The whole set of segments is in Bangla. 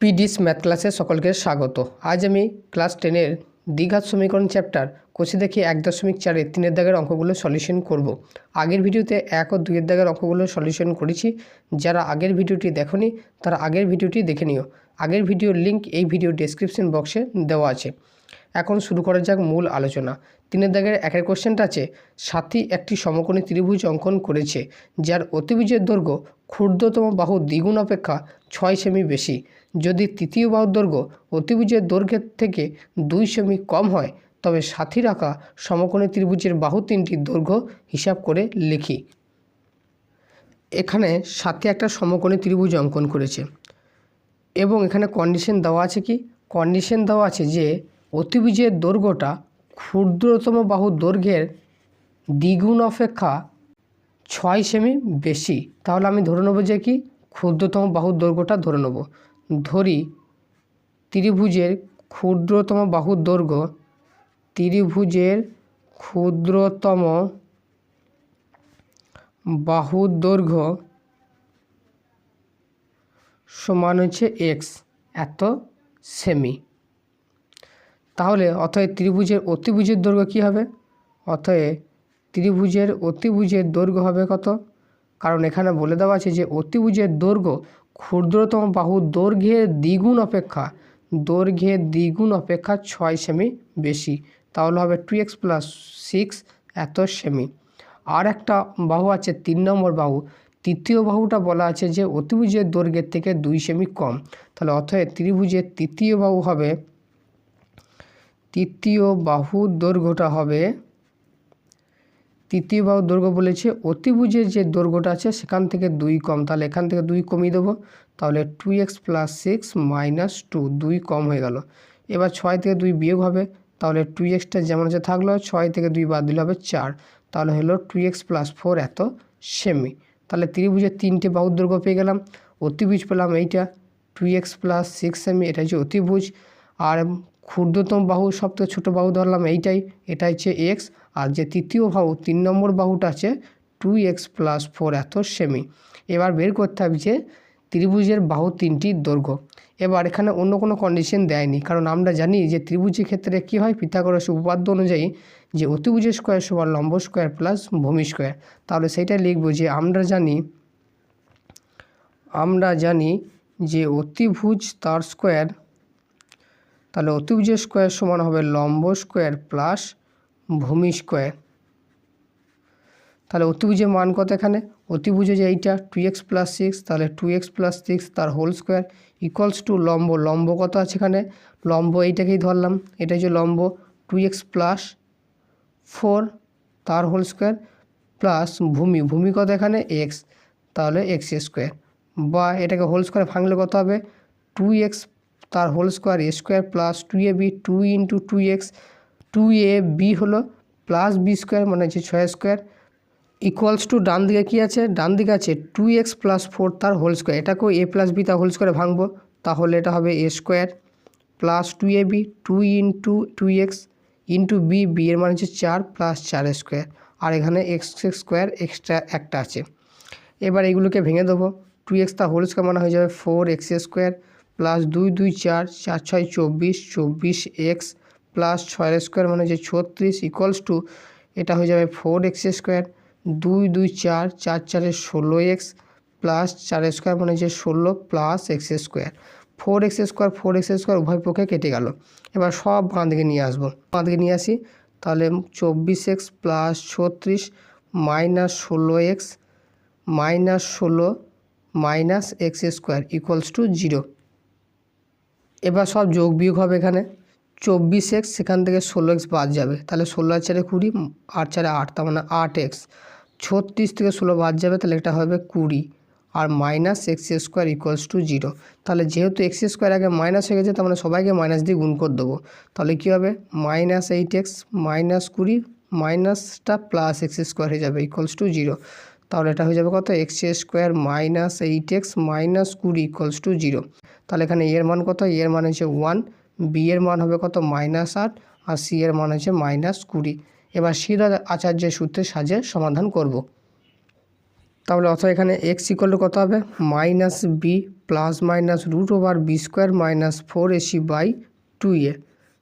পিডিস ম্যাথ ক্লাসে সকলকে স্বাগত। আজ আমি ক্লাস টেনের দ্বিঘাত সমীকরণ চ্যাপ্টার কোষে দেখি এক দশমিক চারে তিনের দাগের অঙ্কগুলো সলিউশন করব। আগের ভিডিওতে এক ও দুইয়ের দাগের অঙ্কগুলো সলিউশন করেছি। যারা আগের ভিডিওটি দেখনি, তারা আগের ভিডিওটি দেখে নিও। আগের ভিডিওর লিঙ্ক এই ভিডিও ডেসক্রিপশন বক্সে দেওয়া আছে। এখন শুরু করা যাক মূল আলোচনা। তিনের দাগের একের কোশ্চেনটা আছে, সাথী একটি সমকোণী ত্রিভুজ অঙ্কন করেছে, যার অতিভুজের দৈর্ঘ্য ক্ষুদ্রতম বাহু দ্বিগুণ অপেক্ষা ছয় সেমি বেশি। যদি তৃতীয় বাহুর দৈর্ঘ্য অতিভুজের দৈর্ঘ্যের থেকে দুই সেমি কম হয়, তবে সাথী রাখা সমকোণী ত্রিভুজের বাহু তিনটি দৈর্ঘ্য হিসাব করে লিখি। এখানে সাথে একটা সমকোণী ত্রিভুজ অঙ্কন করেছে। এবং এখানে কন্ডিশন দেওয়া আছে কি? কন্ডিশন দেওয়া আছে যে অতিভুজের দৈর্ঘ্যটা ক্ষুদ্রতম বাহু দৈর্ঘ্যের দ্বিগুণ অপেক্ষা ছয় সেমি বেশি। তাহলে আমি ধরে নেব যে কি? ক্ষুদ্রতম বাহুর দৈর্ঘ্যটা ধরে নেব। ধরি ত্রিভুজের ক্ষুদ্রতম বাহুর দৈর্ঘ্য, ত্রিভুজের ক্ষুদ্রতম বাহুর দৈর্ঘ্য সমান হচ্ছে এক্স এত সেমি তাহলে অতএব ত্রিভুজের অতিভুজের দৈর্ঘ্য কী হবে? অতএব ত্রিভুজের অতিভুজের দৈর্ঘ্য হবে কত? কারণ এখানে বলে দেওয়া আছে যে অতিভুজের দৈর্ঘ্য ক্ষুদ্রতম বাহু দৈর্ঘ্যের দ্বিগুণ অপেক্ষা। দৈর্ঘ্যের দ্বিগুণ অপেক্ষা ছয় সেমি বেশি। তাহলে হবে টু এক্স প্লাস সিক্স এত সেমি। আর একটা বাহু আছে তিন নম্বর বাহু। তৃতীয় বাহুটা বলা আছে যে অতিভুজের দৈর্ঘ্যের থেকে দুই সেমি কম। তাহলে অথবা ত্রিভুজের তৃতীয় বাহু হবে, তৃতীয় বাহুর দৈর্ঘ্যটা হবে তৃতীয় বাহুর দৈর্ঘ্য বলেছে, অতিভুজের যে দৈর্ঘ্যটা আছে সেখান থেকে দুই কম। তাহলে এখান থেকে দুই কমিয়ে দেবো। তাহলে two x plus six minus two দুই কম হয়ে গেল। এবার ছয় থেকে দুই বিয়োগ হবে। তাহলে টু এক্সটা যেমন আছে থাকল, ছয় থেকে দুই বাদ দিলে হবে চার। তাহলে হলো টু এক্স প্লাস ফোর এত সেমি। তাহলে ত্রিভুজের তিনটে বাহুর দৈর্ঘ্য পেয়ে গেলাম। অতিভুজ পেলাম এইটা। টু এক্স প্লাস সিক্স সেমি, এটা হচ্ছে অতিভুজ। আর ক্ষুদ্রতম বাহু সব থেকে ছোটো বাহু ধরলাম এইটাই এটা হচ্ছে এক্স আর যে তৃতীয় বাহু, তিন নম্বর বাহুটা আছে টু এক্স প্লাস ফোর এত সেমি এবার বের করতে হবে যে ত্রিভুজের বাহু তিনটির দৈর্ঘ্য। এবার এখানে অন্য কোনো কন্ডিশন দেয়নি, কারণ আমরা জানি যে ত্রিভুজের ক্ষেত্রে কী হয়, পিথাগোরাস উপপাদ্য অনুযায়ী যে অতিভুজের স্কোয়ার সমান লম্ব স্কোয়ার প্লাস ভূমি স্কোয়ার তাহলে সেইটা লিখব যে আমরা জানি আমরা জানি যে অতিভুজ তার স্কোয়ার তাহলে অতিভুজের স্কোয়ার সমান হবে লম্ব স্কোয়ার প্লাস ভূমি স্কোয়ার। তাহলে অতিভুজের মান কত এখানে? অতিভুজে যে এইটা টু এক্স প্লাস সিক্স তাহলে টু এক্স প্লাস সিক্স তার হোল স্কোয়ার ইকুয়ালস টু লম্ব। লম্ব কত আছে এখানে? লম্ব এইটাকেই ধরলাম, এটা হচ্ছে লম্ব টু এক্স প্লাস ফোর তার হোল স্কোয়ার প্লাস ভূমি। ভূমি কত এখানে? এক্স তাহলে এক্স স্কোয়ার বা এটাকে হোল স্কোয়ার ভাঙলে কত হবে? টু এক্স তার whole square A square plus two A B two into two x two A B হলো প্লাস বি স্কোয়ার মানে হচ্ছে ছয় স্কোয়ার ইকুয়ালস টু ডান দিকে কী আছে? ডান দিকে আছে টু এক্স প্লাস ফোর তার হোল স্কোয়ার এটাকেও এ প্লাস বি তার হোল স্কোয়ারে ভাঙবো, তাহলে এটা হবে A square plus two A B two into two x into B B এর মানে হচ্ছে চার প্লাস চার স্কোয়ার আর এখানে এক্স স্কোয়ার এক্সট্রা একটা আছে। এবার এগুলোকে ভেঙে দেবো টু এক্স তার হোল স্কোয়ার মানে হয়ে যাবে ফোর এক্স স্কোয়ার প্লাস দুই দুই চার চার ছয় চব্বিশ চব্বিশ এক্স প্লাস ছয়ের স্কোয়ার মানে হচ্ছে ছত্রিশ ইকুয়ালস টু, এটা হয়ে যাবে ফোর এক্স স্কোয়ার। দুই দুই চার চার চারে ষোলো এক্স প্লাস চার স্কোয়ার মানে হচ্ছে ষোলো plus x square. Four x square, four x square উভয় পক্ষে কেটে গেল। এবার সব বাঁ দিকে নিয়ে আসব। বাঁ দিকে নিয়ে আসি, তাহলে চব্বিশ এক্স প্লাস ছত্রিশ মাইনাস ষোলো এক্স মাইনাস ষোলো minus x square equals to zero. এবার সব যোগ বিয়োগ হবে এখানে। চব্বিশ এক্স সেখান থেকে ষোলো এক্স বাদ যাবে। তাহলে ষোলো আর চারে কুড়ি আট চারে আট, তার মানে আট এক্স। ছত্রিশ থেকে ষোলো বাদ যাবে, তাহলে এটা হবে কুড়ি। আর minus x square equals to zero তাহলে যেহেতু এক্স স্কোয়ার আগে মাইনাস হয়ে গেছে, তার মানে সবাইকে মাইনাস দিয়ে গুণ করে দেবো। তাহলে কী হবে? মাইনাস এইট এক্স, মাইনাস কুড়ি, মাইনাসটা প্লাস এক্স স্কোয়ার হয়ে যাবে ইকুয়ালস টু জিরো তাহলে এটা হয়ে যাবে কত? X square minus eight x minus কুড়ি ইকুয়ালস টু জিরো তাহলে এখানে এর মান কত? এর মান হচ্ছে ওয়ান বি এর মান হবে কত? মাইনাস আট, আর সি এর মান হচ্ছে মাইনাস কুড়ি। এবার সিধা আচার্যের সূত্রে সাজে সমাধান করব। তাহলে অথবা এখানে এক্স ইকুয়াল কত হবে? Minus B plus minus root over B square minus four AC by two A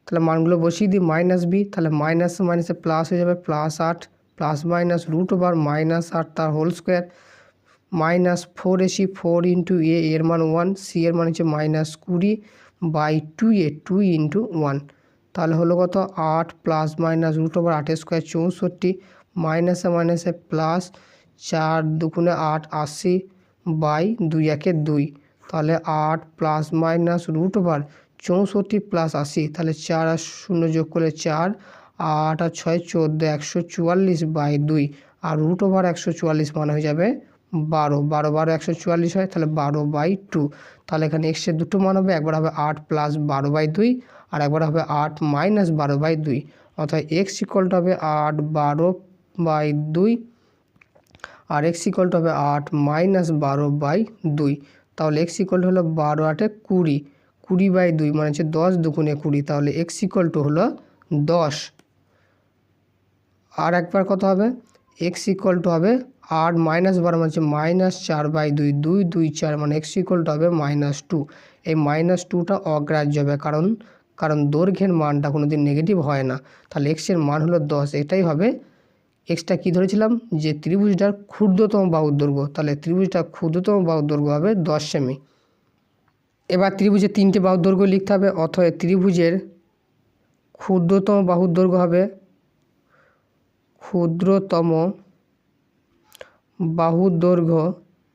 তাহলে মানগুলো বসিয়ে দিই মাইনাস বি তাহলে মাইনাস মাইনাসে প্লাস হয়ে যাবে প্লাস আট। Plus minus root over minus আট তার whole square, minus four AC four into A, এর মান ওয়ান, সি এর মান হচ্ছে মাইনাস কুড়ি by two A, two into one. তাহলে হলো কত? আট প্লাস মাইনাস রুট ওভার আটের স্কোয়ার চৌষট্টি, মাইনাসে মাইনাসে প্লাস চার দুগুণে আট আশি বাই দুই একে দুই। তাহলে আট প্লাস মাইনাস রুট ওভার চৌষট্টি প্লাস আশি, তাহলে চার আর শূন্য যোগ করলে চার আট আর ছয় চোদ্দ একশো চুয়াল্লিশ বাই দুই। আর রুট ওভার একশো চুয়াল্লিশ মানে হয়ে যাবে বারো। বারো বারো একশো চুয়াল্লিশ হয়, তাহলে বারো বাই টু তাহলে এখানে এক্সের দুটো মান হবে, একবার হবে আট প্লাস বারো বাই দুই, আর একবার হবে আট মাইনাস বারো বাই দুই। অর্থাৎ এক্স ইকলটা হবে আট বারো বাই দুই, আর এক্স ইকলটা হবে আট মাইনাস বারো বাই দুই। তাহলে এক্স ইকল হলো বারো আটে কুড়ি। কুড়ি বাই দুই মানে হচ্ছে দশ দুগুণে কুড়ি। তাহলে এক্স ইকল হলো দশ। আর একবার কত হবে? এক্স ইকুয়াল টু হবে আট মাইনাস বারো মানে মাইনাস চার বাই দুই দুই দুই, চার মানে এক্স ইকুয়াল টু হবে মাইনাস টু এই মাইনাস টুটা অগ্রাহ্য হবে কারণ কারণ দৈর্ঘ্যের মানটা কোনো দিন নেগেটিভ হয় না। তাহলে এক্সের মান হলো দশ, এটাই হবে। এক্সটা কী ধরেছিলাম? যে ত্রিভুজটার ক্ষুদ্রতম বাহুর দৈর্ঘ্য। তাহলে ত্রিভুজটার ক্ষুদ্রতম বাহুর দৈর্ঘ্য হবে দশ সেমি এবার ত্রিভুজের তিনটে বাহুর লিখতে হবে, অথবা ত্রিভুজের ক্ষুদ্রতম বাহুর দৈর্ঘ্য হবে ক্ষুদ্রতম বাহুর দৈর্ঘ্য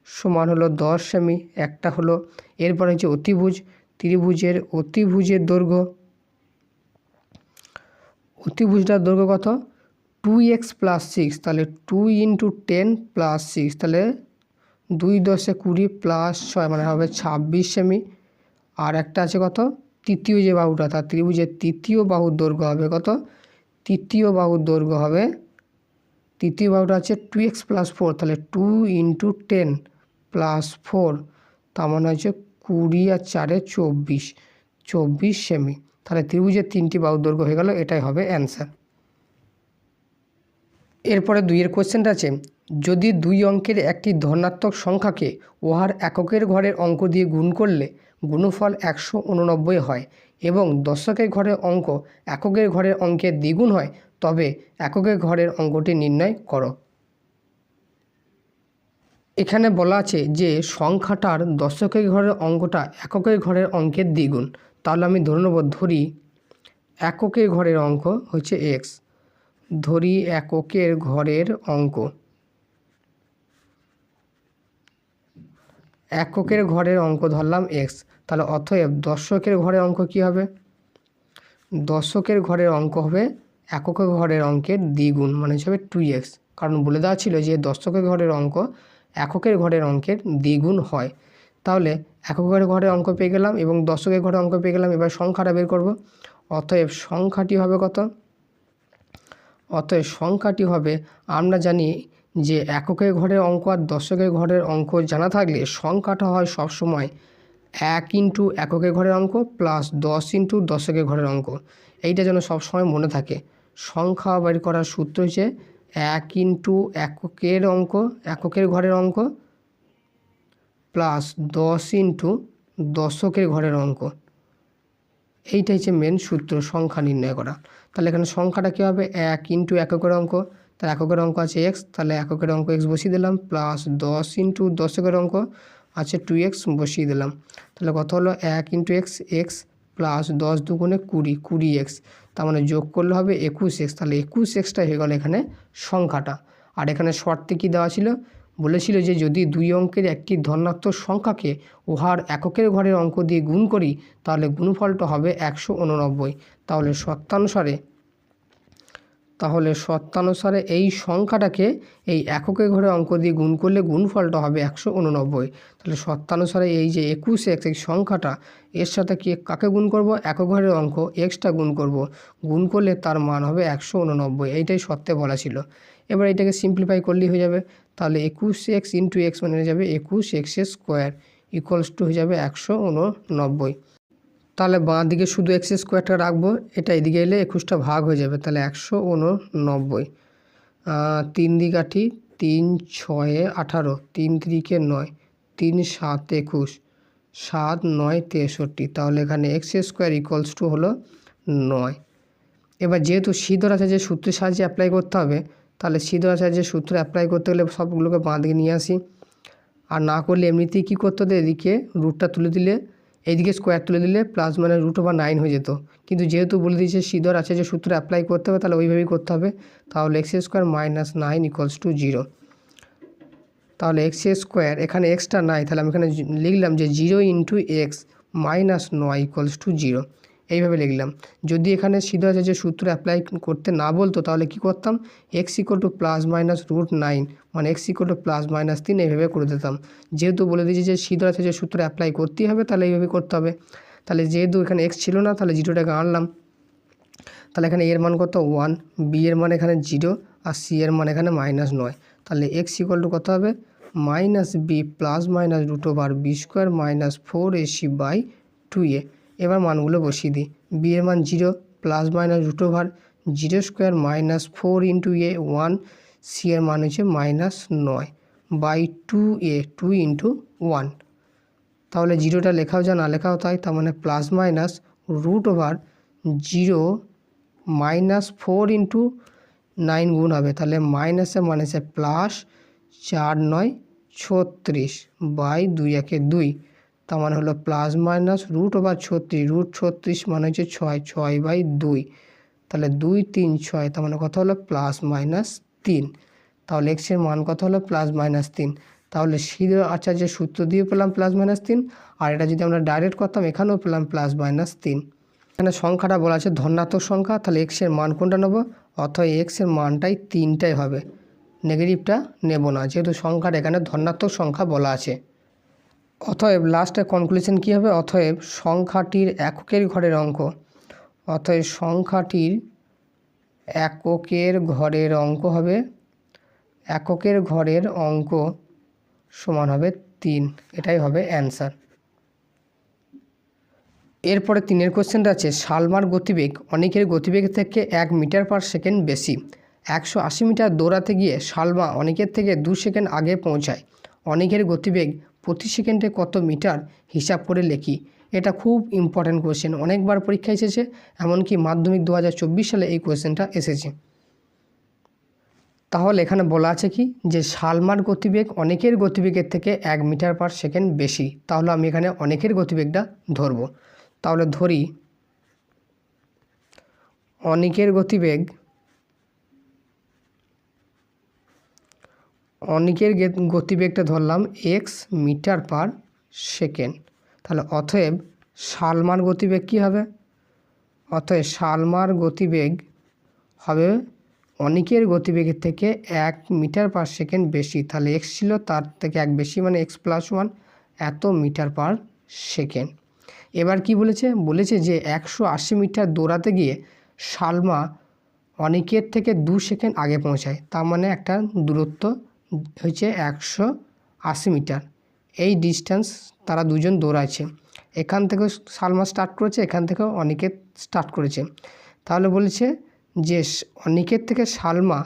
সমান হলো দশ সেমি, একটা হলো, এরপর হচ্ছে অতিভুজ, ত্রিভুজের অতিভুজের দৈর্ঘ্য। অতিভুজটার দৈর্ঘ্য কত? টু এক্স প্লাস সিক্স তাহলে two into ten plus six তাহলে দুই দশে কুড়ি প্লাস ছয় মানে হবে ছাব্বিশ সেমি। আর একটা আছে কত? তৃতীয় যে বাহুটা, তার ত্রিভুজের তৃতীয় বাহুর দৈর্ঘ্য হবে কত? তৃতীয় বাহুর দৈর্ঘ্য হবে তৃতীয় বাহুটা আছে টু এক্স প্লাস ফোর তাহলে two into ten plus four তার মানে হচ্ছে কুড়ি আর চারে চব্বিশ চব্বিশ সেমি তাহলে ত্রিভুজের তিনটি বাহুর দৈর্ঘ্য হয়ে গেল, এটাই হবে অ্যান্সার এরপরে দুইয়ের কোশ্চেনটা আছে, যদি দুই অঙ্কের একটি ধনাত্মক সংখ্যাকে উহার এককের ঘরের অঙ্ক দিয়ে গুণ করলে গুণফল একশো উননব্বই হয় এবং দশকের ঘরের অঙ্ক এককের ঘরের অঙ্কের দ্বিগুণ হয় তবে এককের ঘরের অঙ্কটি নির্ণয় করো। এখানে বলা আছে যে সংখ্যাটার দশকের ঘরের অঙ্কটা এককের ঘরের অঙ্কের দ্বিগুণ। তাহলে আমি ধরে নেব, ধরি এককের ঘরের অঙ্ক হচ্ছে এক্স ধরি এককের ঘরের অঙ্ক। এককের ঘরের অঙ্ক ধরলাম এক্স তাহলে অতএব দশকের ঘরের অঙ্ক কি হবে? দশকের ঘরের অঙ্ক হবে এককের ঘরের অঙ্কের দ্বিগুণ মানে হিসাবে টু এক্স কারণ বলে দেওয়া ছিল যে দশকের ঘরের অঙ্ক এককের ঘরের অঙ্কের দ্বিগুণ হয়। তাহলে এককের ঘরের অঙ্ক পেয়ে গেলাম এবং দশকের ঘরের অঙ্ক পেয়ে গেলাম, এবার সংখ্যাটা বের করব। অতএব সংখ্যাটি হবে কত? অতএব সংখ্যাটি হবে, আমরা জানি যে এককের ঘরের অঙ্ক আর দশকের ঘরের অঙ্ক জানা থাকলে সংখ্যাটা হয় সবসময় এক ইন্টু এককের ঘরের অঙ্ক প্লাস দশ ইন্টু দশকের ঘরের অঙ্ক। এইটা যেন সবসময় মনে থাকে। সংখ্যা বের করার সূত্র হচ্ছে এক ইন্টু এককের অঙ্ক, এককের ঘরের অঙ্ক প্লাস দশ ইন্টু দশকের ঘরের অঙ্ক। এইটা হচ্ছে মেন সূত্র সংখ্যা নির্ণয় করা। তাহলে এখানে সংখ্যাটা কী হবে? এক ইন্টু এককের অঙ্ক। তাহলে এককের অঙ্ক আছে এক্স তাহলে এককের অঙ্ক এক্স বসিয়ে দিলাম, প্লাস দশ ইন্টু দশকের অঙ্ক আছে টু এক্স বসিয়ে দিলাম। তাহলে কত হলো? এক ইন্টু এক্স এক্স প্লাস দশ দুগুণে কুড়ি কুড়ি এক্স তার মানে যোগ করলে হবে একুশ এক্স, তাহলে একুশ এক্সটা হয়ে গেল এখানে সংখ্যাটা। আর এখানে শর্তে কী দেওয়া ছিল? বলেছিল যে যদি দুই অঙ্কের একটি ধনাত্মক সংখ্যাকে উহার এককের ঘরের অঙ্ক দিয়ে গুণ করি, তাহলে গুণফলটা হবে একশো উননব্বই। তাহলে সত্যানুসারে তাহলে সত্যানুসারে এই সংখ্যাটাকে এই এককের ঘরে অঙ্ক দিয়ে গুণ করলে গুণফলটা হবে একশো উননব্বই। তাহলে সত্যানুসারে এই যে একুশ এক্স এই সংখ্যাটা, এর সাথে কি কাকে গুণ করব? একক ঘরের অঙ্ক এক্সটা গুণ করব। গুণ করলে তার মান হবে একশো উননব্বই। এইটাই সত্যে বলা ছিল। এবার এটাকে সিম্পলিফাই করলেই হয়ে যাবে। তাহলে একুশ এক্স ইন্টু এক্স মানে হয়ে যাবে একুশ এক্সের স্কোয়ার ইকুয়ালস টু হয়ে যাবে একশো উননব্বই। তাহলে বাঁ দিকে শুধু এক্স স্কোয়ারটা রাখব, এটা এদিকে এলে একুশটা ভাগ হয়ে যাবে, তাহলে একশো উননব্বই। তিন দিকাঠি তিন ছয়ে আঠারো, তিন তিরিকে নয়, তিন সাত একুশ, সাত নয় তেষট্টি, তাহলে এখানে এক্স স্কোয়ার ইকুয়ালস টু হলো নয়। এবার যেহেতু সিদ্ধর আছে যে সূত্রের সাহায্যে অ্যাপ্লাই করতে হবে, তাহলে সিদ্ধর আছে যে সূত্র অ্যাপ্লাই করতে গেলে সবগুলোকে বাঁ দিকে নিয়ে আসি। আর না করলে এমনিতেই কী করতে হতো এদিকে রুটটা তুলে দিলে এইদিকে স্কোয়ার তুলে দিলে প্লাস মানে রুট ওভার নাইন হয়ে যেত। কিন্তু যেহেতু বলে দিয়েছে সিদর আছে যে সূত্র অ্যাপ্লাই করতে হবে, তাহলে ওইভাবেই করতে হবে। তাহলে x square minus nine equals to zero তাহলে এক্স স্কোয়ার এখানে এক্সটা নাই, তাহলে আমি এখানে লিখলাম যে জিরো ইন্টু এক্স মাইনাস নয় ইকুয়ালস টু জিরো এইভাবে লিখলাম। যদি এখানে সিধু আছে যে সূত্র অ্যাপ্লাই করতে না বলতো, তাহলে কি করতাম? X equal to plus minus root nine মানে x equal to plus minus তিন এইভাবে করে দিতাম। যেহেতু বলে দিয়েছে যে সিধু আছে যে সূত্র অ্যাপ্লাই করতেই হবে, তাহলে এইভাবে করতে হবে। তাহলে যেহেতু এখানে এক্স ছিল না, তাহলে জিরোটাকে আনলাম। তাহলে এখানে এর মান কত? ওয়ান বি এর মান এখানে জিরো আর সি এর মান এখানে মাইনাস নয়। তাহলে এক্স ইকুয়াল টু কত হবে? Minus B plus minus root over B square minus four AC by two A এবার মানগুলো বসিয়ে দিই। বি এর মান zero plus minus root over zero square minus four into A one C এর মান হচ্ছে মাইনাস নয় by two A two into one তাহলে জিরোটা লেখাও যা না লেখাও তাই, তার মানে plus minus root over zero minus four into nine গুণ হবে। তাহলে মাইনাসে মাইনাসে প্লাস চার নয়, ছত্রিশ বাই দুই একে দুই। তার মানে হলো প্লাস মাইনাস রুট ওভার ছত্রিশ রুট ছত্রিশ মানে হচ্ছে ছয় ছয় বাই দুই। তাহলে দুই, তিন, ছয়, তার মানে কত হলো? প্লাস মাইনাস তিন। তাহলে এক্সের মান কত হলো? প্লাস মাইনাস তিন। তাহলে সিধে আচার্যের সূত্র দিয়ে পেলাম প্লাস মাইনাস তিন, আর এটা যদি আমরা ডাইরেক্ট করতাম, এখানেও পেলাম প্লাস মাইনাস তিন। এখানে সংখ্যাটা বলা আছে ধনাত্মক সংখ্যা, তাহলে এক্সের মান কোনটা নেব? অথবা এক্সের মানটাই তিনটাই হবে। নেগেটিভটা নেব না, যেহেতু সংখ্যাটা এখানে ধনাত্মক সংখ্যা বলা আছে। অতএব লাস্টে কনক্লুশন কী হবে? অতএব সংখ্যাটির এককের ঘরের অঙ্ক। অতএব সংখ্যাটির এককের ঘরের অঙ্ক হবে, এককের ঘরের অঙ্ক সমান হবে তিন। এটাই হবে অ্যান্সার এরপরে তিনের কোশ্চেনটা আছে, সালমার গতিবেগ অনেকের গতিবেগ থেকে এক মিটার পার সেকেন্ড বেশি। একশো আশি মিটার দৌড়াতে গিয়ে সালমা অনেকের থেকে দু সেকেন্ড আগে পৌঁছায়। অনেকের গতিবেগ প্রতি সেকেন্ডে কত মিটার হিসাব করে লেখি? এটা খুব ইম্পর্ট্যান্ট কোয়েশ্চেন অনেকবার পরীক্ষা এসেছে, এমনকি মাধ্যমিক দু হাজার চব্বিশ সালে এই কোয়েশ্চেনটা এসেছে। তাহলে এখানে বলা আছে কি? যে সালমার গতিবেগ অনেকের গতিবেগের থেকে এক মিটার পার সেকেন্ড বেশি। তাহলে আমি এখানে অনেকের গতিবেগটা ধরবো। তাহলে ধরি, অনেকের গতিবেগ অনেকের গতিবেগটা ধরলাম এক্স মিটার পার সেকেন্ড। তাহলে অতএব সালমার গতিবেগ কী হবে? অতএব সালমার গতিবেগ হবে অনেকের গতিবেগের থেকে এক মিটার পার সেকেন্ড বেশি। তাহলে এক্স ছিল তার থেকে এক বেশি মানে এক্স প্লাস ওয়ান এত মিটার পার সেকেন্ড। এবার কি বলেছে? বলেছে যে একশো আশি মিটার দৌড়াতে গিয়ে সালমা অনেকের থেকে দু সেকেন্ড আগে পৌঁছায়। তার মানে একটা দূরত্ব হচ্ছে একশো আশি মিটার। এই ডিস্টেন্স তারা দুজন দৌড়াচ্ছে। এখান থেকেও সালমা স্টার্ট করেছে, এখান থেকেও অনেকের স্টার্ট করেছে। তাহলে বলেছে যে অনেকের থেকে সালমা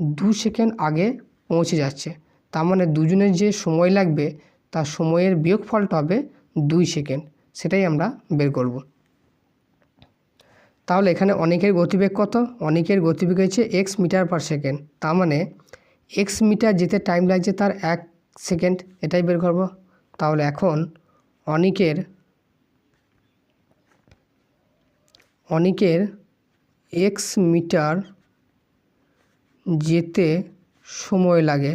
দু সেকেন্ড আগে পৌঁছে যাচ্ছে। তার মানে দুজনের যে সময় লাগবে, তার সময়ের বিয়োগ বিয়োগফলটা হবে দুই সেকেন্ড সেটাই আমরা বের করব। তাহলে এখানে অনেকের গতিবেগ কত? অনেকের গতিবেগ হচ্ছে এক্স মিটার পার সেকেন্ড তার মানে এক্স মিটার যেতে টাইম লাগছে তার এক সেকেন্ড এটাই বের করব। তাহলে এখন অনেকের অনেকের এক্স মিটার যেতে সময় লাগে।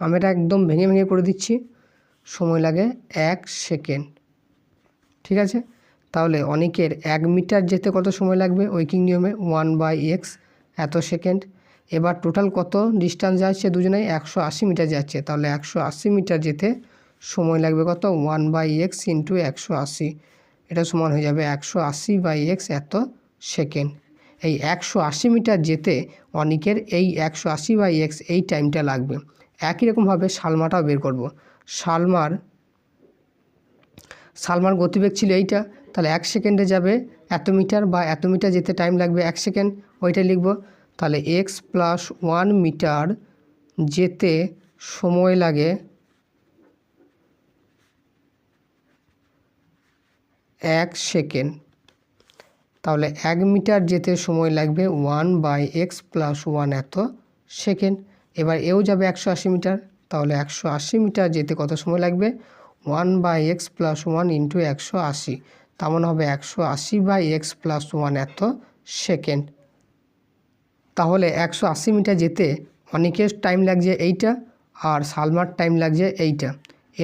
আমি এটা একদম ভেঙে ভেঙে করে দিচ্ছি, সময় লাগে এক সেকেন্ড ঠিক আছে? তাহলে অনেকের এক মিটার যেতে কত সময় লাগবে? ওয়েকিং নিয়মে ওয়ান বাই এক্স এত সেকেন্ড এবার টোটাল কত? ডিস্টেন্স যাচ্ছে দুজনেই একশো আশি মিটার যাচ্ছে। তাহলে একশো আশি মিটার যেতে সময় লাগবে কত? ওয়ান বাই এক্স ইন্টু একশো আশি। এটা সমান হয়ে যাবে একশো আশি বাই এক্স এত সেকেন্ড এই একশো আশি মিটার যেতে অনেকের এই একশো আশি বাই এক্স এই টাইমটা লাগবে। একই রকমভাবে সালমাটাও বের করব। সালমার সালমার গতিবেগ ছিল এইটা। তাহলে এক সেকেন্ডে যাবে এত মিটার বা এত মিটার যেতে টাইম লাগবে এক সেকেন্ড ওইটা লিখব। তাহলে এক্স প্লাস ওয়ান মিটার যেতে সময় লাগে এক সেকেন্ড তাহলে এক মিটার যেতে সময় লাগবে one by x plus one এত সেকেন্ড এবার এও যাবে একশো আশি মিটার তাহলে একশো আশি মিটার যেতে কত সময় লাগবে? One by x plus one into একশো আশি। তেমন হবে একশো আশি বাই এক্স প্লাস ওয়ান এত সেকেন্ড তাহলে একশো আশি মিটার যেতে অনেকের টাইম লাগছে এইটা আর সালমার টাইম লাগছে এইটা।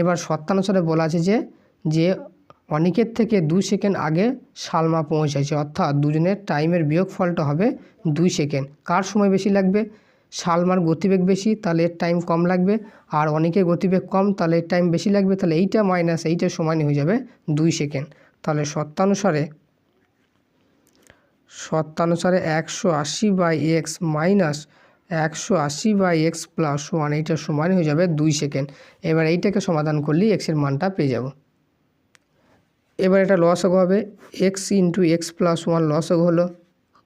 এবার শর্তানুসারে বলা আছে যে যে অনেকের থেকে দুই সেকেন্ড আগে সালমা পৌঁছাচ্ছে অর্থাৎ দুজনের টাইমের বিয়োগ ফলটা হবে দুই সেকেন্ড। কার সময় বেশি লাগবে? সালমার গতিবেগ বেশি, তাহলে এর টাইম কম লাগবে। আর অনেকের গতিবেগ কম, তাহলে এর টাইম বেশি লাগবে, তাহলে এইটা মাইনাস এইটা সমানই হয়ে যাবে দুই সেকেন্ড। তাহলে শর্তানুসারে শর্তানুসারে একশো আশি বাই এক্স মাইনাস একশো আশি বাই এক্স প্লাস ওয়ান, এইটা সমান হয়ে যাবে দুই সেকেন্ড। এবার এইটাকে সমাধান করলেই এক্সের মানটা পেয়ে যাব। এবার এটা লসগ হবে, x into x plus one লসগ হলো,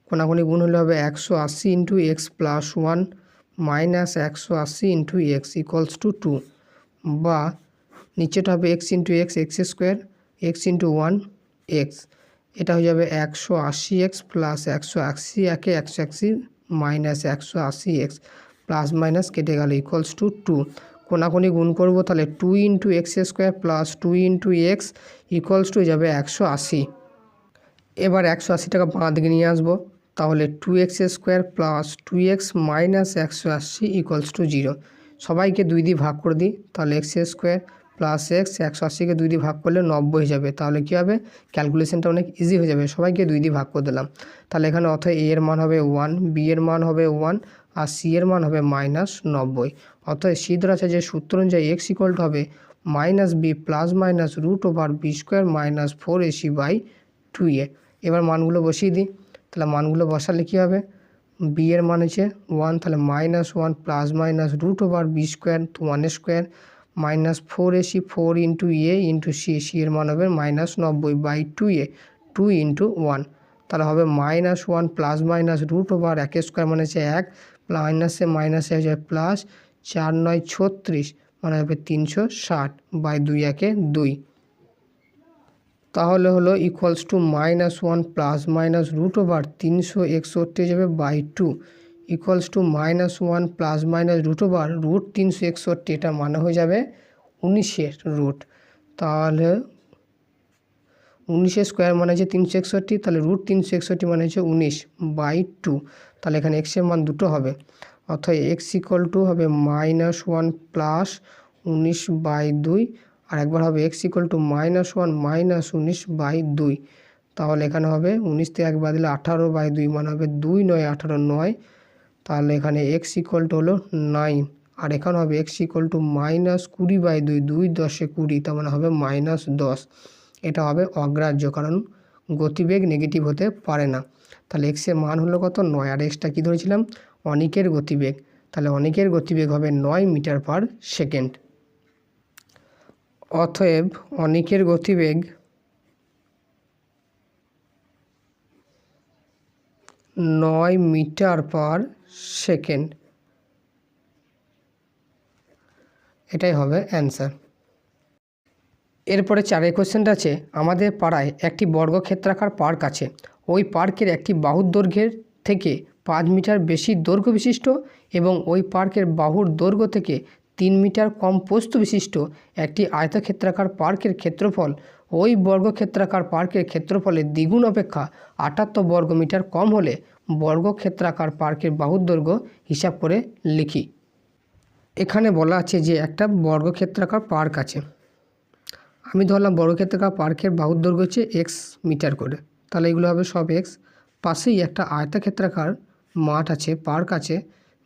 কোনাকুনি গুণ হলে হবে একশো আশি into x plus one minus একশো আশি into x equals to two, বা নিচেটা হবে x into x x square, x into one x. এটা হয়ে যাবে একশো আশি এক্স প্লাস একশো আশি একে একশো আশি মাইনাস একশো আশি এক্স প্লাস মাইনাস কেটে গেল ইকুয়ালস টু টু কোনাকুনি গুণ করব তাহলে two into x square plus two into x equals to যাবে একশো আশি। এবার একশো আশি টাকা বাঁ দিকে নিয়ে আসব। তাহলে two x square plus two x minus একশো আশি ইকুয়ালস টু জিরো সবাইকে দুই দিয়ে ভাগ করে দিই। তাহলে এক্স স্কোয়ার প্লাস এক্স একশো আশিকে দুই দিয়ে ভাগ করলে নব্বই হয়ে যাবে। তাহলে কী হবে? ক্যালকুলেশনটা অনেক ইজি হয়ে যাবে। সবাইকে দুই দিয়ে ভাগ করে দিলাম। তাহলে এখানে অর্থাৎ এ এর মান হবে ওয়ান বি এর মান হবে ওয়ান আর সি এর মান হবে মাইনাস নব্বই। অর্থাৎ সি আছে যে সূত্র অনুযায়ী এক্স ইকুয়াল টু হবে minus B plus minus root over B square minus four AC by two A এবার মানগুলো বসিয়ে দিই। তাহলে মানগুলো বসালে কী হবে? বি এর মান হচ্ছে ওয়ান তাহলে minus one plus minus root over B square one square minus four AC, four into A into C C এর মান হবে মাইনাস নব্বই by two A, two into one. তাহলে হবে minus one plus minus root over এক স্কোয়ার মানে হচ্ছে এক, মাইনাসে মাইনাসে হয়ে যাবে প্লাস চার নয় ছত্রিশ মানে হবে তিনশো ষাট বাই দুই একে দুই। তাহলে হলো equals to minus one plus minus root over তিনশো একষট্টি যাবে by two. Equals to minus one plus minus root over root তিনশো একষট্টি, এটা মানে হয়ে যাবে উনিশের রুট তাহলে উনিশের স্কোয়ার মানে হচ্ছে তিনশো একষট্টি, তাহলে রুট তিনশো একষট্টি মানে হচ্ছে উনিশ বাই টু তাহলে এখানে এক্সের মান দুটো হবে। অর্থাৎ এক্স ইকুয়াল টু হবে মাইনাস ওয়ান প্লাস উনিশ বাই দুই, আর একবার হবে x equal to minus one minus উনিশ বাই দুই। তাহলে এখানে হবে উনিশ থেকে একবার দিলে আঠারো বাই দুই মানে হবে দুই নয় আঠারো নয়। তাহলে এখানে এক্স ইকুয়াল টু হলো নাইন আর এখানে হবে এক্স ইকুয়াল টু মাইনাস কুড়ি বাই দুই দুই দশে কুড়ি, তার মানে হবে মাইনাস দশ। এটা হবে অগ্রাহ্য, কারণ গতিবেগ নেগেটিভ হতে পারে না। তাহলে এক্সের মান হলো কত? নয়। আর এক্সটা কী ধরেছিলাম? অনেকের গতিবেগ। তাহলে অনেকের গতিবেগ হবে নয় মিটার পার সেকেন্ড অতএব অনেকের গতিবেগ নয় মিটার পার সেকেন্ড। এটাই হবে অ্যান্সার। এরপরে চারের কোশ্চেনটা আছে, আমাদের পাড়ায় একটি বর্গক্ষেত্রাকার পার্ক আছে। ওই পার্কের একটি বাহুর দৈর্ঘ্যের থেকে পাঁচ মিটার বেশি দৈর্ঘ্য বিশিষ্ট এবং ওই পার্কের বাহুর দৈর্ঘ্য থেকে তিন মিটার কম পোস্ত বিশিষ্ট একটি আয়তক্ষেত্রাকার পার্কের ক্ষেত্রফল ওই বর্গক্ষেত্রাকার পার্কের ক্ষেত্রফলের দ্বিগুণ অপেক্ষা। আটাত্তর বর্গ মিটার কম হলে বর্গক্ষেত্রাকার পার্কের বাহুর দৈর্ঘ্য হিসাব করে লিখি। এখানে বলা আছে যে একটা বর্গক্ষেত্রাকার পার্ক আছে। আমি ধরলাম বর্গক্ষেত্রাকার পার্কের বাহুর দৈর্ঘ্য হচ্ছে এক্স মিটার করে। তাহলে এগুলো হবে সব এক্স পাশেই একটা আয়তাক্ষেত্রাকার মাঠ আছে, পার্ক আছে,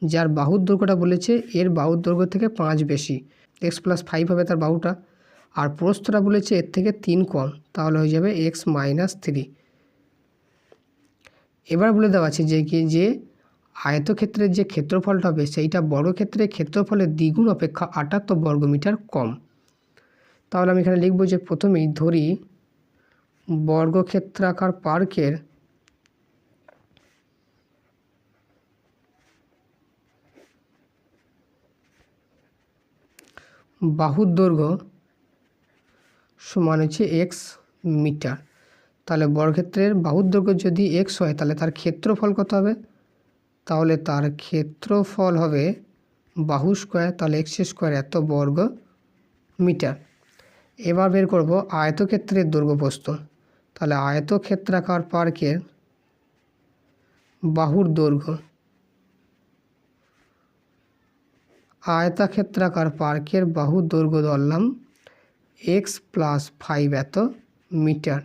যার বাহুর দৈর্ঘ্যটা বলেছে এর বাহুর দৈর্ঘ্য থেকে পাঁচ বেশি। এক্স প্লাস ফাইভ হবে তার বাহুটা। আর প্রস্থটা বলেছে এর থেকে তিন কম, তাহলে হয়ে যাবে এক্স মাইনাস থ্রি এবার বলে দেওয়া আছে যে কি যে আয়তক্ষেত্রের যে ক্ষেত্রফলটা হবে, সেইটা বর্গক্ষেত্রের ক্ষেত্রফলের দ্বিগুণ অপেক্ষা আটাত্তর বর্গমিটার কম। তাহলে আমি এখানে লিখব যে প্রথমেই ধরি বর্গক্ষেত্রাকার পার্কের বাহুর দৈর্ঘ্য সমান হচ্ছে এক্স মিটার। তাহলে বর্গক্ষেত্রের বাহুর যদি এক্স হয়, তাহলে তার ক্ষেত্রফল কত হবে? তাহলে তার ক্ষেত্রফল হবে বাহু স্কোয়ার, তাহলে এক্স স্কোয়ার এত বর্গ মিটার। এবার বের করব আয়তক্ষেত্রের দৈর্ঘ্য প্রস্থ তাহলে আয়তক্ষেত্রাকার পার্কের বাহুর দৈর্ঘ্য আয়তাক্ষেত্রাকার পার্কের বাহুর দৈর্ঘ্য ধরলাম এক্স প্লাস ফাইভ এত মিটার।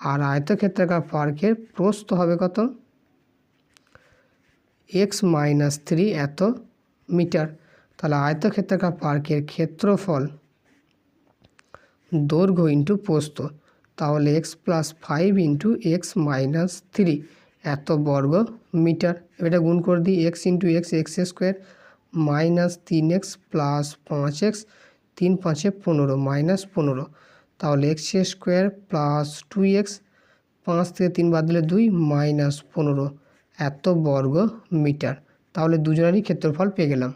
আর আয়তক্ষেত্রাকার পার্কের প্রস্থ হবে কত? এক্স মাইনাস থ্রি এত মিটার। তাহলে আয়তক্ষেত্রাকার পার্কের ক্ষেত্রফল দৈর্ঘ্য ইন্টু প্রস্থ। তাহলে x plus five into x minus three এত বর্গ মিটার। এটা গুণ করে দিই, x into x x square minus তিন এক্স প্লাস পাঁচ এক্স তিন পাঁচে পনেরো, মাইনাস পনেরো। তাহলে x square plus two x পাঁচ থেকে তিন বাদ দিলে দুই, মাইনাস পনেরো। এত বর্গ মিটার। তাহলে দুজনেরই ক্ষেত্রফল পেয়ে গেলাম।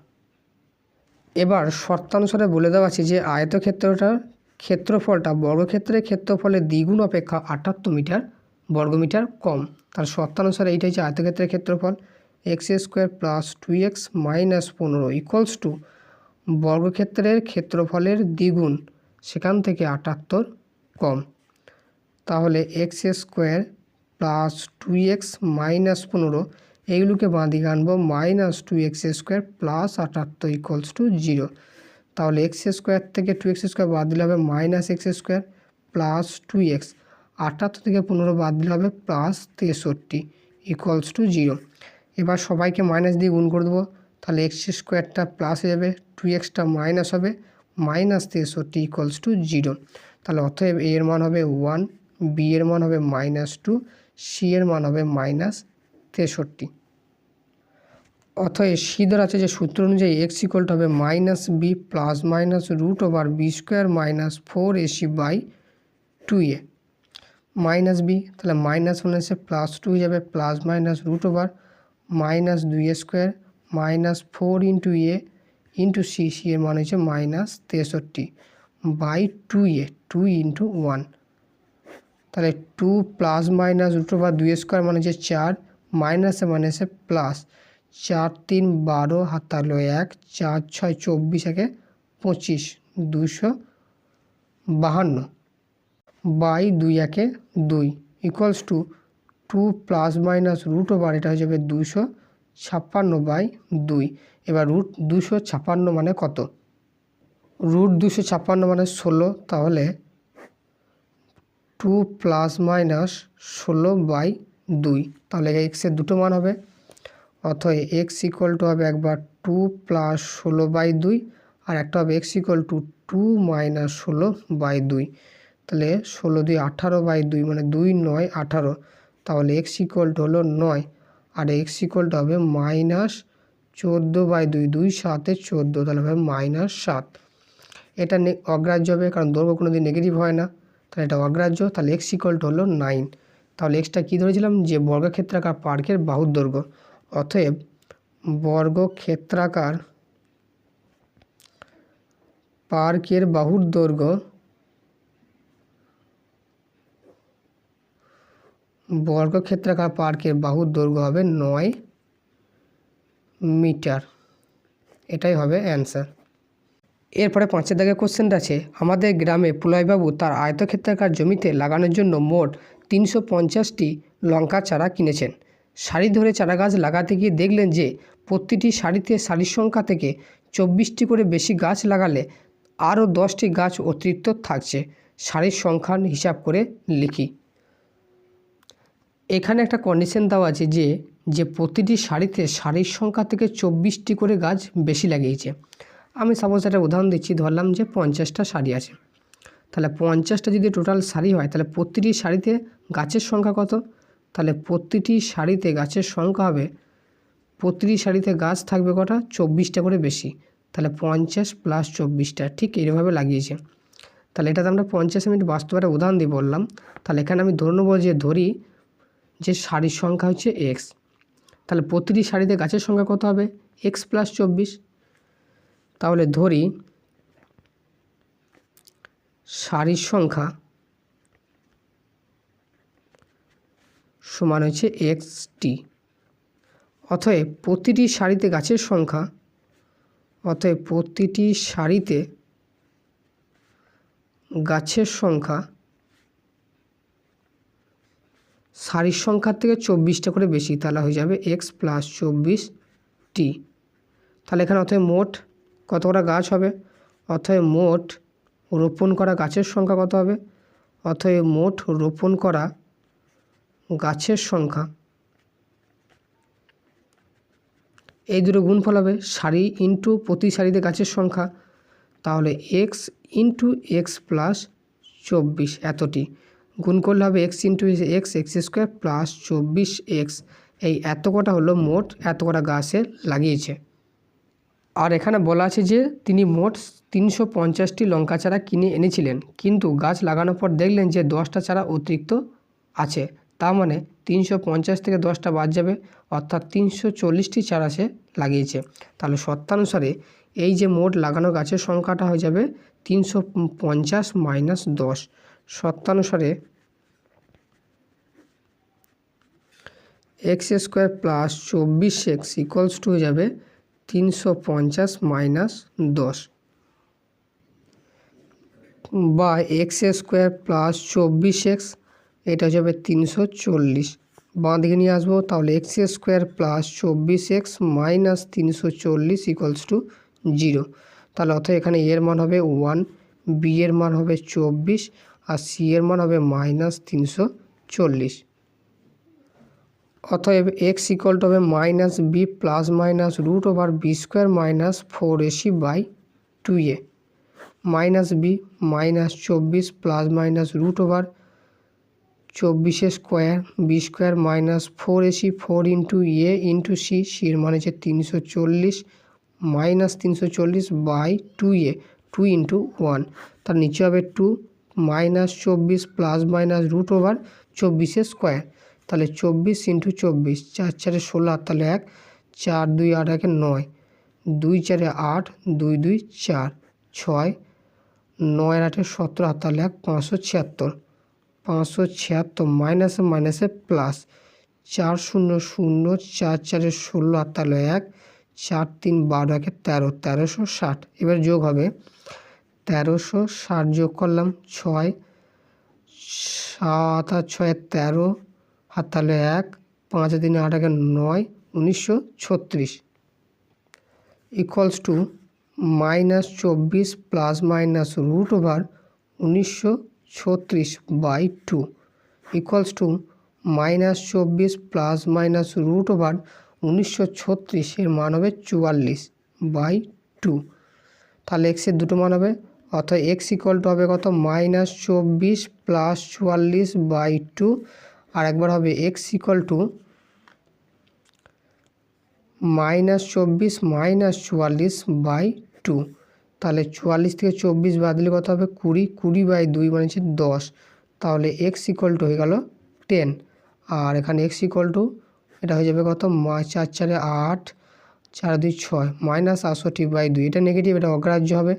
এবার শর্তানুসারে বলে দেওয়া আছে যে আয়তক্ষেত্রটার ক্ষেত্রফলটা বর্গক্ষেত্রের ক্ষেত্রফলের দ্বিগুণ অপেক্ষা আটাত্তর মিটার বর্গমিটার কম। তার শর্তানুসারে এইটা হচ্ছে আয়তক্ষেত্রের ক্ষেত্রফল। X square plus two x minus পনেরো ইকুয়ালস টু বর্গক্ষেত্রের ক্ষেত্রফলের দ্বিগুণ, সেখান থেকে আটাত্তর কম। তাহলে x square plus two x minus পনেরো, এইগুলোকে বাঁদিকে আনব minus two x square plus আটাত্তর ইকুয়ালস টু জিরো তাহলে এক্স স্কোয়ার থেকে টু এক্স স্কোয়ার বাদ দিলে হবে minus x square plus two x আটাত্তর থেকে পনেরো বাদ দিলে হবে প্লাস তেষট্টি ইকুয়ালস টু জিরো এবার সবাইকে মাইনাস দিয়ে গুণ করে দেবো। তাহলে এক্স স্কোয়ারটা প্লাস হয়ে যাবে টু এক্সটা মাইনাস হবে মাইনাস তেষট্টি ইকুয়ালস টু জিরো তাহলে অতএব এ এর মান হবে ওয়ান বি এর মান হবে মাইনাস টু সি এর মান হবে মাইনাস তেষট্টি। অতএব সি ধর আছে যে সূত্র অনুযায়ী এক্স ইকুয়াল হবে minus B plus minus root over B square minus four AC by two A minus B তাহলে মাইনাস এসে প্লাস টু হয়ে যাবে plus minus root over minus দুই square minus four into A into C C এর মান হচ্ছে মাইনাস তেষট্টি by two A, two into one. তাহলে two plus minus root over দুই স্কোয়ার মানে হচ্ছে চার, মাইনাসে মানে হচ্ছে প্লাস। চার, তিন, বারো, হাত থাকল এক, চার, ছয়, চব্বিশ, একে পঁচিশ দুশো বাহান্ন বাই দুই, একে দুই। Equals to two plus minus root over এটা হয়ে যাবে দুশো ছাপ্পান্ন বাই দুই। এবার রুট দুশো ছাপ্পান্ন মানে কত? রুট দুশো ছাপ্পান্ন মানে ষোলো, তাহলে টু প্লাস মাইনাস ষোলো বাই দুই। তাহলে এক্সের দুটো মান হবে। অথবা এক্স ইকুয়াল টু হবে একবার টু প্লাস ষোলো বাই দুই, আর একটা হবে x equal to two minus ষোলো বাই দুই। তাহলে ষোলো দুই আঠারো বাই দুই মানে দুই নয় আঠারো। তাহলে এক্স ইকুয়াল টু হলো নয়। আর এক্স ইকুয়াল টু হবে মাইনাস চোদ্দ বাই দুই দুই সাতে চোদ্দ, তাহলে হবে মাইনাস সাত। এটা অগ্রাহ্য হবে, কারণ দৈর্ঘ্য কোনো দিন নেগেটিভ হয় না। তাহলে এটা অগ্রাহ্য, তাহলে এক্স ইকুয়াল টু হলো নাইন তাহলে এক্সটা কী ধরেছিলাম? যে বর্গক্ষেত্রাকার পার্কের বাহুর দৈর্ঘ্য। অতএব বর্গক্ষেত্রাকার পার্কের বাহুর দৈর্ঘ্য বর্গক্ষেত্রাকার পার্কের বাহুর দৈর্ঘ্য হবে নয় মিটার। এটাই হবে অ্যান্সার। এরপরে পাঁচের দাগে কোশ্চেনটা আছে, আমাদের গ্রামে পুলয়বাবু তার আয়তক্ষেত্রাকার জমিতে লাগানোর জন্য মোট তিনশো পঞ্চাশটি লঙ্কা চারা কিনেছেন। সারি ধরে চারা গাছ লাগাতে গিয়ে দেখলেন যে, প্রতিটি সারিতে সারির সংখ্যা থেকে চব্বিশটি করে বেশি গাছ লাগালে আরও দশটি গাছ অতিরিক্ত থাকছে। সারির সংখ্যার হিসাব করে লিখি। এখানে একটা কন্ডিশন দেওয়া আছে যে যে প্রতিটি শাড়িতে শাড়ির সংখ্যা থেকে চব্বিশটি করে গাছ বেশি লাগিয়েছে। আমি সাপোজ একটা উদাহরণ দিচ্ছি, ধরলাম যে পঞ্চাশটা শাড়ি আছে। তাহলে পঞ্চাশটা যদি টোটাল শাড়ি হয়, তাহলে প্রতিটি শাড়িতে গাছের সংখ্যা কত? তাহলে প্রতিটি শাড়িতে গাছের সংখ্যা হবে, প্রতিটি শাড়িতে গাছ থাকবে কটা? চব্বিশটা করে বেশি। তাহলে পঞ্চাশ প্লাস চব্বিশটা, ঠিক এইভাবে লাগিয়েছে। তাহলে এটাতে আমরা পঞ্চাশ মিনিট বাস্তবের উদাহরণ দিয়ে বললাম। তাহলে এখানে আমি ধরে নেব যে ধরি যে সারির সংখ্যা হচ্ছে এক্স তাহলে প্রতিটি সারিতে গাছের সংখ্যা কত হবে? এক্স প্লাস চব্বিশ। তাহলে ধরি সারির সংখ্যা সমান হচ্ছে এক্স টি অতএব প্রতিটি সারিতে গাছের সংখ্যা, অতএব প্রতিটি সারিতে গাছের সংখ্যা সারির সংখ্যার থেকে চব্বিশটা করে বেশি, তাহলে হয়ে যাবে এক্স প্লাস চব্বিশ টি তাহলে এখানে অতএব মোট কত কটা গাছ হবে? অতএব মোট রোপণ করা গাছের সংখ্যা কত হবে? অতএব মোট রোপণ করা গাছের সংখ্যা। এই দুটো গুণফল হবে সারি ইন্টু প্রতি সারিতে গাছের সংখ্যা। তাহলে এক্স ইন্টু এক্স প্লাস চব্বিশ, এতটি। গুণ করলে হবে x into x x square plus চব্বিশ এক্স এই এত কটা হলো মোট এত কটা গাছে লাগিয়েছে। আর এখানে বলা আছে যে তিনি মোট তিনশো পঞ্চাশটি লঙ্কা চারা কিনে এনেছিলেন। কিন্তু গাছ লাগানোর পর দেখলেন যে দশটা চারা অতিরিক্ত আছে। তার মানে তিনশো পঞ্চাশ থেকে দশটা বাদ যাবে, অর্থাৎ তিনশো চল্লিশটি চারা সে লাগিয়েছে। তাহলে সত্যানুসারে এই যে মোট লাগানো গাছের সংখ্যাটা হয়ে যাবে তিনশো পঞ্চাশ মাইনাস দশ। সত্যানুসারে এক্স স্কোয়ার প্লাস চব্বিশ এক্স ইকুয়ালস টু হয়ে যাবে তিনশো পঞ্চাশ মাইনাস দশ। বা এক্স স্কোয়ার প্লাস চব্বিশ এক্স, এটা হয়ে যাবে তিনশো চল্লিশ। বাঁ দিকে নিয়ে আসব, তাহলে এক্স স্কোয়ার প্লাস চব্বিশ এক্স মাইনাস তিনশো চল্লিশ ইকুয়ালস টু জিরো। তাহলে অর্থাৎ এখানে এর মান হবে ওয়ান, বি এর মান হবে চব্বিশ আর সি এর মান হবে মাইনাস তিনশো চল্লিশ। অতএব এক্স ইকুয়াল হবে minus B plus minus root over B square minus four AC by two A minus B minus চব্বিশ প্লাস মাইনাস রুট ওভার চব্বিশে square B square minus four AC four into A into C সির মানে হচ্ছে তিনশো চল্লিশ মাইনাস তিনশো চল্লিশ by two A two into one তার নিচে হবে টু মাইনাস চব্বিশ প্লাস মাইনাস রুট ওভার চব্বিশে স্কোয়ার। তাহলে চব্বিশ ইন্টু চব্বিশ, চার চারে ষোলো তাহলে এক, চার, দুই, আট, একে নয়। দুই চারে আট, দুই দুই, চার, ছয়, নয়, আটে সতেরো তাহলে এক, পাঁচশো ছিয়াত্তর। পাঁচশো ছিয়াত্তর মাইনাসে মাইনাসে প্লাস চার শূন্য শূন্য, চার চারে ষোলো তাহলে এক, চার, তিন, বারো, একে তেরো, তেরোশো ষাট। এবার যোগ হবে তেরোশো ষাট যোগ করলাম ছয়, সাত আর ছয় তেরো তাহলে এক, পাঁচ দিনে আট একে নয়, উনিশশো ছত্রিশ। ইকুয়ালস টু মাইনাস চব্বিশ প্লাস মাইনাস রুট ওভার উনিশশো ছত্রিশ by two equals to minus চব্বিশ প্লাস মাইনাস রুট ওভার উনিশশো ছত্রিশের মান হবে চুয়াল্লিশ বাই টু তাহলে এক্সের দুটো মান হবে অর্থাৎ এক্স ইকুয়াল টু হবে কত? মাইনাস চব্বিশ প্লাস চুয়াল্লিশ বাই টু আর একবার হবে এক্স ইকুয়াল টু মাইনাস চব্বিশ মাইনাস চুয়াল্লিশ বাই টু তাহলে চুয়াল্লিশ থেকে চব্বিশ বাদ দিলে কত হবে? কুড়ি কুড়ি বাই দুই মানে হচ্ছে দশ। তাহলে এক্স ইকুয়াল টু হয়ে গেল টেন আর এখানে এক্স ইকুয়াল টু এটা হয়ে যাবে কত? চার, চারে আট, চার, দুই, ছয়। মাইনাস আটষট্টি বাই দুই। এটা নেগেটিভ এটা অগ্রাহ্য হবে।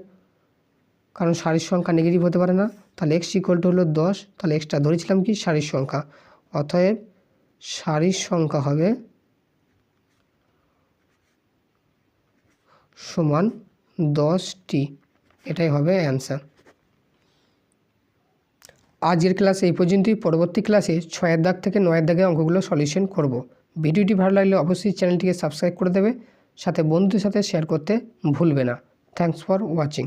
কারণ সারির সংখ্যা নেগেটিভ হতে পারে না, তাহলে এক্স ইকুয়াল টু হলো দশ, তাহলে এক্সটা ধরেছিলাম কি? সারির সংখ্যা। অতএব সারির সংখ্যা হবে সমান দশটি। এটাই হবে অ্যান্সার আজকের ক্লাসে এই পর্যন্তই। পরবর্তী ক্লাসে ছয়ের দাগ থেকে নয়ের দাগে অঙ্কগুলো সলিউশন করব। ভিডিওটি ভালো লাগলে অবশ্যই চ্যানেলটিকে সাবস্ক্রাইব করে দেবে। সাথে বন্ধুদের সাথে শেয়ার করতে ভুলবে না। Thanks for watching